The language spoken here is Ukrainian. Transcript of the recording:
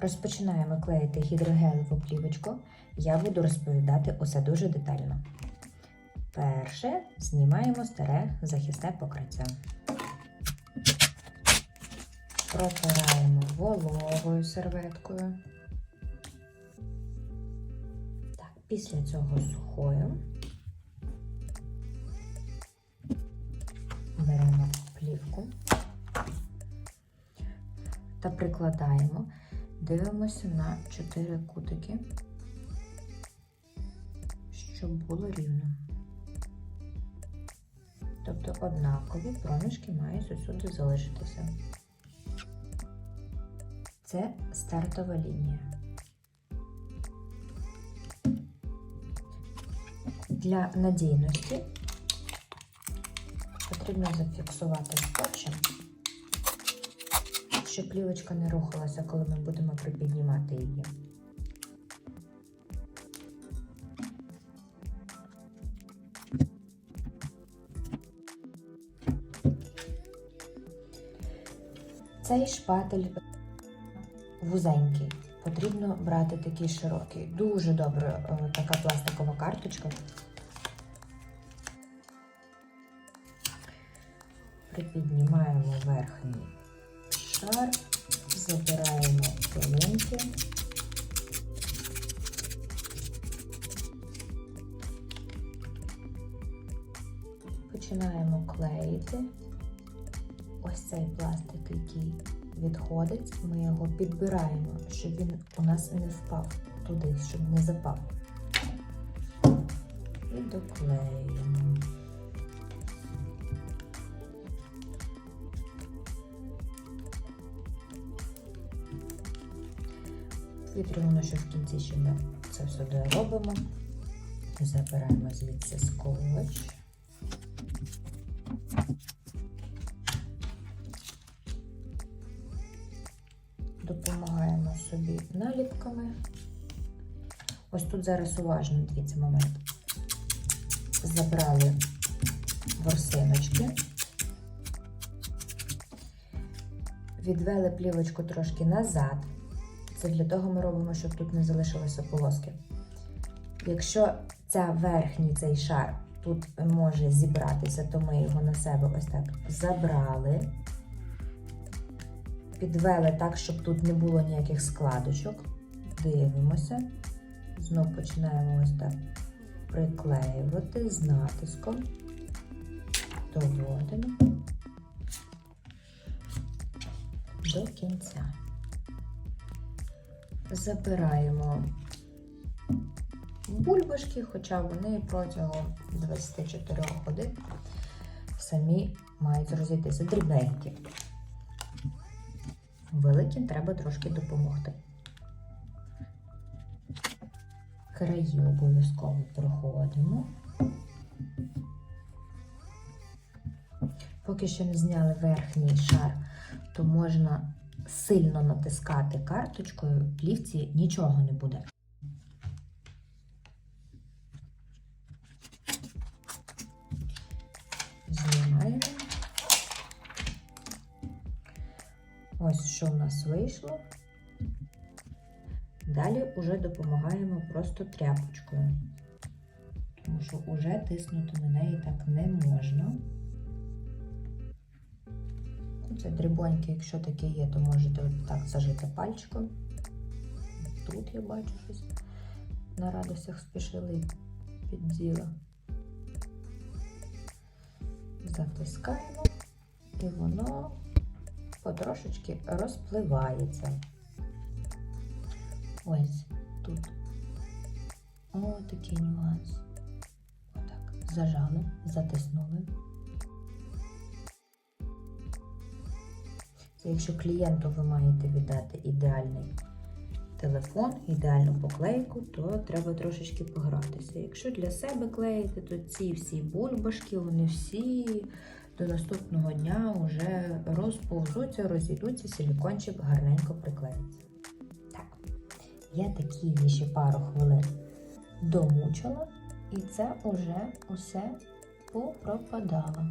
Розпочинаємо клеїти гідрогелеву плівочку. Я буду розповідати усе дуже детально. Перше знімаємо старе захисне покриття. Протираємо вологою серветкою. Так, після цього сухою. Беремо плівку та прикладаємо. Дивимося на 4 кутики, щоб було рівно. Тобто однакові проміжки мають усюди залишитися. Це стартова лінія. Для надійності потрібно зафіксувати скотчем, щоб плівочка не рухалася, коли ми будемо припіднімати її. Цей шпатель вузенький. Потрібно брати такий широкий. Дуже добре е, така пластикова карточка. Припіднімаємо верхній шар, забираємо пилинки. Починаємо клеїти. Ось цей пластик, який відходить, ми його підбираємо, щоб він у нас не впав туди, щоб не запав. І доклеюємо. Вітрюємо, що в кінці ще ми це все доробимо. Забираємо звідси скотч. Допомагаємо собі наліпками. Ось тут зараз уважно дивіться момент. Забрали ворсиночки, відвели плівочку трошки назад. Це для того ми робимо, щоб тут не залишилося полоски. Якщо ця верхній цей шар тут може зібратися, то ми його на себе ось так забрали, підвели так, щоб тут не було ніяких складочок. Дивимося. Знову починаємо ось так приклеювати з натиском, доводимо до кінця забираємо бульбашки, хоча вони протягом 24 годин самі мають розійтися дрібненькі. Великим треба трошки допомогти. Краї обов'язково проходимо. Поки що не зняли верхній шар, то можна сильно натискати карточкою, плівці нічого не буде. Знімаємо. Ось що в нас вийшло. Далі вже допомагаємо просто тряпочкою, тому що вже тиснути на неї так не можна. Це дрібоньки, якщо таке є, то можете так зажити пальчиком. Тут я бачу щось на радостях спішили і підділа. Затискаємо, і воно потрошечки розпливається. Ось тут. О, такий нюанс. Отак. Зажали, затиснули. Якщо клієнту ви маєте віддати ідеальний телефон, ідеальну поклейку, то треба трошечки погратися. Якщо для себе клеїти, то ці всі бульбашки, вони всі до наступного дня вже розповзуться, розійдуться, силікончик гарненько приклеїться. Так, я такі ще пару хвилин домучила, і це вже усе попропадало.